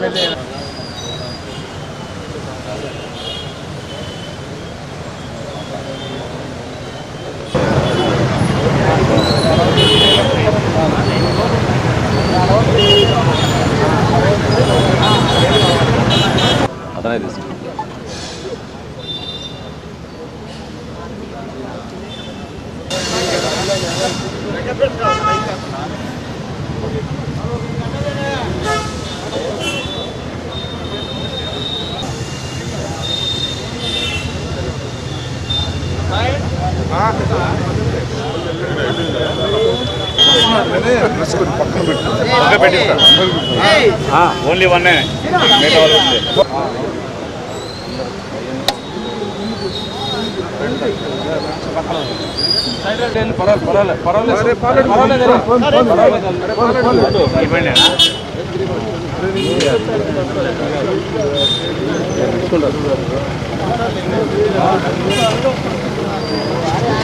పెట్టారు అతనే తీసుకు ఓన్లీ వన్ మిగతా వాళ్ళు ఉంది. ఇవ్వండి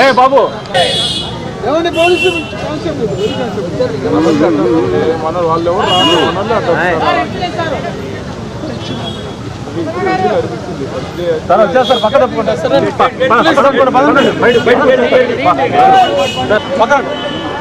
ఏ బాబు మన వాళ్ళు ఎవరు మనల్ని అడ్డం తను వచ్చేస్తారు పక్క తప్పుకుంటారు పక్క తప్పుకుంటారు పదండి బయట బయట పక్క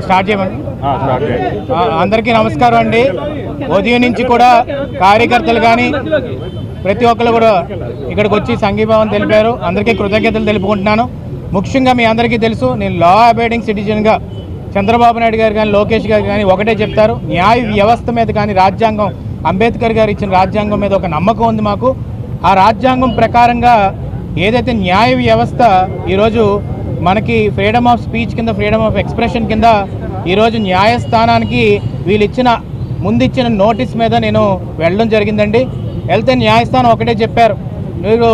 స్టార్ట్ చేయమని? ఆ, అందరికీ నమస్కారం అండి. ఉదయం నుంచి కూడా కార్యకర్తలు కానీ ప్రతి ఒక్కరు కూడా ఇక్కడికి వచ్చి సంఘీభావం తెలిపారు. అందరికీ కృతజ్ఞతలు తెలుపుకుంటున్నాను. ముఖ్యంగా మీ అందరికీ తెలుసు నేను లా అబైడింగ్ సిటిజన్గా చంద్రబాబు నాయుడు గారు కానీ లోకేష్ గారు కానీ ఒకటే చెప్తారు. న్యాయ వ్యవస్థ మీద కానీ రాజ్యాంగం అంబేద్కర్ గారు ఇచ్చిన రాజ్యాంగం మీద ఒక నమ్మకం ఉంది మాకు. ఆ రాజ్యాంగం ప్రకారంగా ఏదైతే న్యాయ వ్యవస్థ ఈరోజు మనకి ఫ్రీడమ్ ఆఫ్ స్పీచ్ కింద ఫ్రీడమ్ ఆఫ్ ఎక్స్ప్రెషన్ కింద ఈరోజు న్యాయస్థానానికి వీళ్ళు ఇచ్చిన ముందు ఇచ్చిన నోటీస్ మీద నేను వెళ్ళడం జరిగిందండి. వెళ్తే న్యాయస్థానం ఒకటే చెప్పారు. మీరు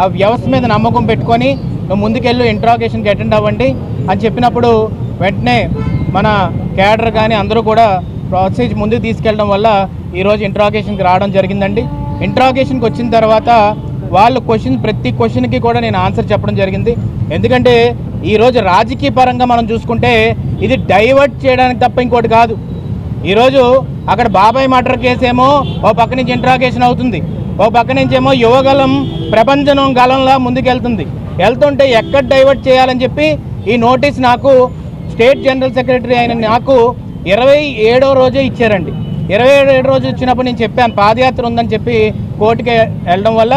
ఆ వ్యవస్థ మీద నమ్మకం పెట్టుకొని నువ్వు ముందుకెళ్ళు ఇంట్రాగేషన్కి అటెండ్ అవ్వండి అని చెప్పినప్పుడు వెంటనే మన క్యాడర్ కానీ అందరూ కూడా ప్రాసెస్ ముందుకు తీసుకెళ్ళడం వల్ల ఈరోజు ఇంట్రాగేషన్కి రావడం జరిగిందండి. ఇంట్రాగేషన్కి వచ్చిన తర్వాత వాళ్ళు క్వశ్చన్ ప్రతి క్వశ్చన్కి కూడా నేను ఆన్సర్ చెప్పడం జరిగింది. ఎందుకంటే ఈరోజు రాజకీయ పరంగా మనం చూసుకుంటే ఇది డైవర్ట్ చేయడానికి తప్ప ఇంకోటి కాదు. ఈరోజు అక్కడ బాబాయ్ మర్డర్ కేసు ఏమో ఓ పక్క నుంచి ఇంట్రాగేషన్ అవుతుంది. ఓ పక్క నుంచి ఏమో యువగలం ప్రపంచం గలంలా ముందుకెళ్తుంది. వెళ్తుంటే ఎక్కడ డైవర్ట్ చేయాలని చెప్పి ఈ నోటీస్ నాకు స్టేట్ జనరల్ సెక్రటరీ అయిన నాకు ఇరవై ఏడో రోజే ఇచ్చారండి. ఇరవై ఏడు రోజు వచ్చినప్పుడు నేను చెప్పాను పాదయాత్ర ఉందని చెప్పి కోర్టుకి వెళ్ళడం వల్ల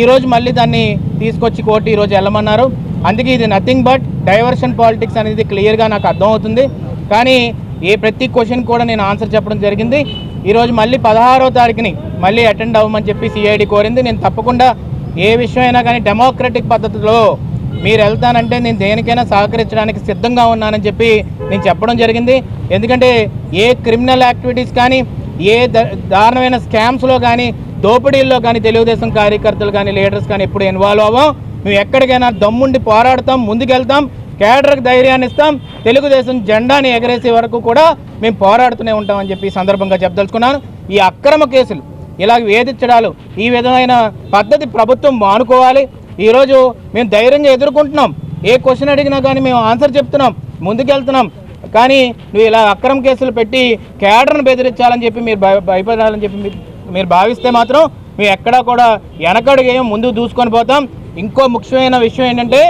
ఈరోజు మళ్ళీ దాన్ని తీసుకొచ్చి కోర్టు ఈరోజు వెళ్ళమన్నారు. అందుకే ఇది నథింగ్ బట్ డైవర్షన్ పాలిటిక్స్ అనేది క్లియర్గా నాకు అర్థమవుతుంది. కానీ ఏ ప్రతి క్వశ్చన్ కూడా నేను ఆన్సర్ చెప్పడం జరిగింది. ఈరోజు మళ్ళీ పదహారో తారీఖుని మళ్ళీ అటెండ్ అవ్వమని చెప్పి సిఐడి కోరింది. నేను తప్పకుండా ఏ విషయమైనా కానీ డెమోక్రటిక్ పద్ధతిలో మీరు వెళ్తానంటే నేను దేనికైనా సహకరించడానికి సిద్ధంగా ఉన్నానని చెప్పి నేను చెప్పడం జరిగింది. ఎందుకంటే ఏ క్రిమినల్ యాక్టివిటీస్ కానీ ఏ ద- దారుణమైన స్కామ్స్లో కానీ దోపిడీల్లో కానీ తెలుగుదేశం కార్యకర్తలు కానీ లీడర్స్ కానీ ఎప్పుడు ఇన్వాల్వ్ అవ్వం. మేము ఎక్కడికైనా దమ్ముండి పోరాడతాం ముందుకెళ్తాం కేడర్కి ధైర్యాన్ని ఇస్తాం తెలుగుదేశం జెండాని ఎగరేసే వరకు కూడా మేము పోరాడుతూనే ఉంటామని చెప్పి ఈ సందర్భంగా చెప్పదలుచుకున్నాను. ఈ అక్రమ కేసులు ఇలా వేధించడాలు ఈ విధమైన పద్ధతి ప్రభుత్వం మానుకోవాలి. ఈరోజు మేము ధైర్యంగా ఎదుర్కొంటున్నాం. ఏ క్వశ్చన్ అడిగినా కానీ మేము ఆన్సర్ చెప్తున్నాం ముందుకెళ్తున్నాం. కానీ నువ్వు ఇలా అక్రమ కేసులు పెట్టి కేడర్ను బెదిరించాలని చెప్పి మీరు భయ భయపడాలని చెప్పి మీరు- మీరు భావిస్తే మాత్రం మేము ఎక్కడా కూడా వెనకడుగేయం ముందుకు దూసుకొని పోతాం. ఇంకో ముఖ్యమైన విషయం ఏంటంటే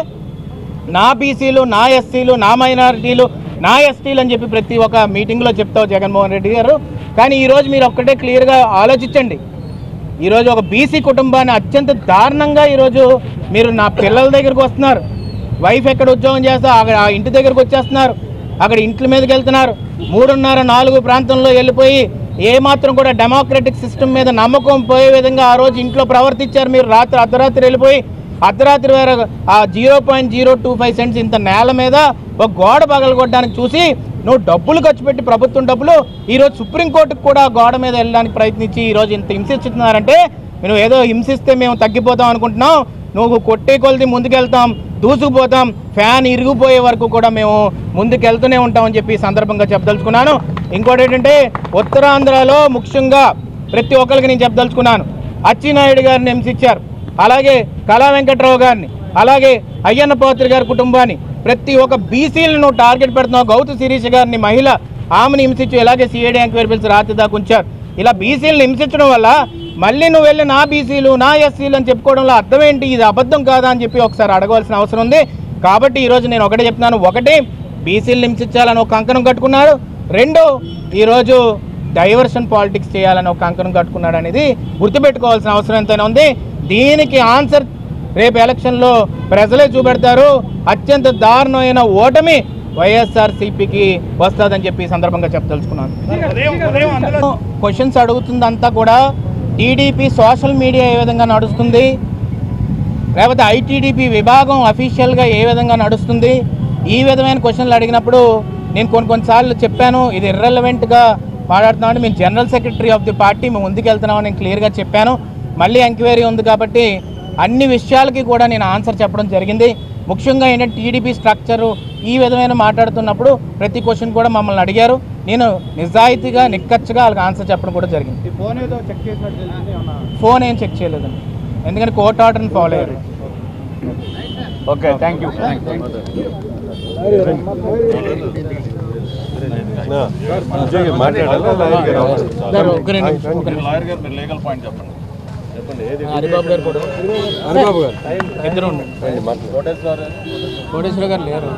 నా బీసీలు నా ఎస్సీలు నా మైనారిటీలు నా ఎస్టీలు అని చెప్పి ప్రతి ఒక్క మీటింగ్లో చెప్తావు జగన్మోహన్ రెడ్డి గారు. కానీ ఈరోజు మీరు ఒక్కటే క్లియర్గా ఆలోచించండి. ఈరోజు ఒక బీసీ కుటుంబాన్ని అత్యంత దారుణంగా ఈరోజు మీరు నా పిల్లల దగ్గరకు వస్తున్నారు. వైఫ్ ఎక్కడ ఉద్యోగం చేస్తా అక్కడ ఆ ఇంటి దగ్గరకు వచ్చేస్తున్నారు. అక్కడ ఇంట్ల మీదకి వెళ్తున్నారు. మూడున్నర నాలుగు ప్రాంతంలో వెళ్ళిపోయి ఏమాత్రం కూడా డెమోక్రటిక్ సిస్టమ్ మీద నమ్మకం పోయే విధంగా ఆ రోజు ఇంట్లో ప్రవర్తించారు. మీరు రాత్రి అర్ధరాత్రి వెళ్ళిపోయి అర్ధరాత్రి వేరే ఆ zero point zero two five cents ఇంత నేల మీద ఒక గోడ పగలగొట్టడానికి చూసి నువ్వు డబ్బులు ఖర్చు పెట్టి ప్రభుత్వం డబ్బులు ఈరోజు సుప్రీంకోర్టుకు కూడా గోడ మీద వెళ్ళడానికి ప్రయత్నించి ఈరోజు ఇంత హింసిస్తున్నారంటే నువ్వు ఏదో హింసిస్తే మేము తగ్గిపోతాం అనుకుంటున్నాం నువ్వు కొట్టే కొలిది ముందుకెళ్తాం దూసుకుపోతాం ఫ్యాన్ ఇరిగిపోయే వరకు కూడా మేము ముందుకెళ్తూనే ఉంటామని చెప్పి సందర్భంగా చెప్పదలుచుకున్నాను. ఇంకోటి ఏంటంటే ఉత్తరాంధ్రలో ముఖ్యంగా ప్రతి ఒక్కరికి నేను చెప్పదలుచుకున్నాను. అచ్చినాయుడు గారిని హింసించారు. అలాగే కళా వెంకట్రావు గారిని అలాగే అయ్యన్న పాత్రి గారి కుటుంబాన్ని ప్రతి ఒక్క బీసీలను టార్గెట్ పెడుతున్నావు గౌతు శిరీష్ గారిని మహిళ ఆమెను హింసించు ఇలాగే సిఐడి ఎంక్వైరీ పిలిచి రాత్రి దాకా ఉంచారు. ఇలా బీసీలను హింసించడం వల్ల మళ్ళీ నువ్వు వెళ్ళి నా బీసీలు నా ఎస్సీలు అని చెప్పుకోవడంలో అర్థం ఏంటి? ఇది అబద్ధం కాదా అని చెప్పి ఒకసారి అడగవలసిన అవసరం ఉంది. కాబట్టి ఈరోజు నేను ఒకటే చెప్తున్నాను. ఒకటి బీసీలు హింసించాలని ఒక కంకణం కట్టుకున్నాడు రెండు ఈరోజు డైవర్షన్ పాలిటిక్స్ చేయాలని ఒక కంకణం కట్టుకున్నాడు అనేది గుర్తుపెట్టుకోవాల్సిన అవసరం ఎంతైనా ఉంది. దీనికి ఆన్సర్ రేపు ఎలక్షన్లో ప్రజలే చూపెడతారు. అత్యంత దారుణమైన ఓటమి వైఎస్ఆర్ సిపికి వస్తుందని చెప్పి సందర్భంగా చెప్పదలుచుకున్నాను. క్వశ్చన్స్ అడుగుతుందంతా కూడా టీడీపీ సోషల్ మీడియా ఏ విధంగా నడుస్తుంది? లేకపోతే ఐటీడీపీ విభాగం అఫీషియల్గా ఏ విధంగా నడుస్తుంది? ఈ విధమైన క్వశ్చన్లు అడిగినప్పుడు నేను కొన్ని కొన్నిసార్లు చెప్పాను ఇది ఇర్రెలవెంట్గా మాట్లాడుతున్నామని. మేము general secretary of the party మేము ముందుకెళ్తున్నామని నేను క్లియర్గా చెప్పాను. మళ్ళీ ఎంక్వైరీ ఉంది కాబట్టి అన్ని విషయాలకి కూడా నేను ఆన్సర్ చెప్పడం జరిగింది. ముఖ్యంగా ఏంటంటే టీడీపీ స్ట్రక్చరు ఈ విధమైన మాట్లాడుతున్నప్పుడు ప్రతి క్వశ్చన్ కూడా మమ్మల్ని అడిగారు. నేను నిజాయితీగా నిక్కచ్చిగా వాళ్ళకి ఆన్సర్ చెప్పడం కూడా జరిగింది. ఫోన్ ఏదో చెక్ చేసినట్టు ఫోన్ ఏం చెక్ చేయలేదండి. ఎందుకంటే కోర్ట్ ఆర్డర్ని ఫాలో అయ్యారు. Okay thank you. Sir Haribabu garu కూడా. అనుబాబు గారు. ఇద్దరు ఉండండి. కోటేశ్వర గారు లేరు.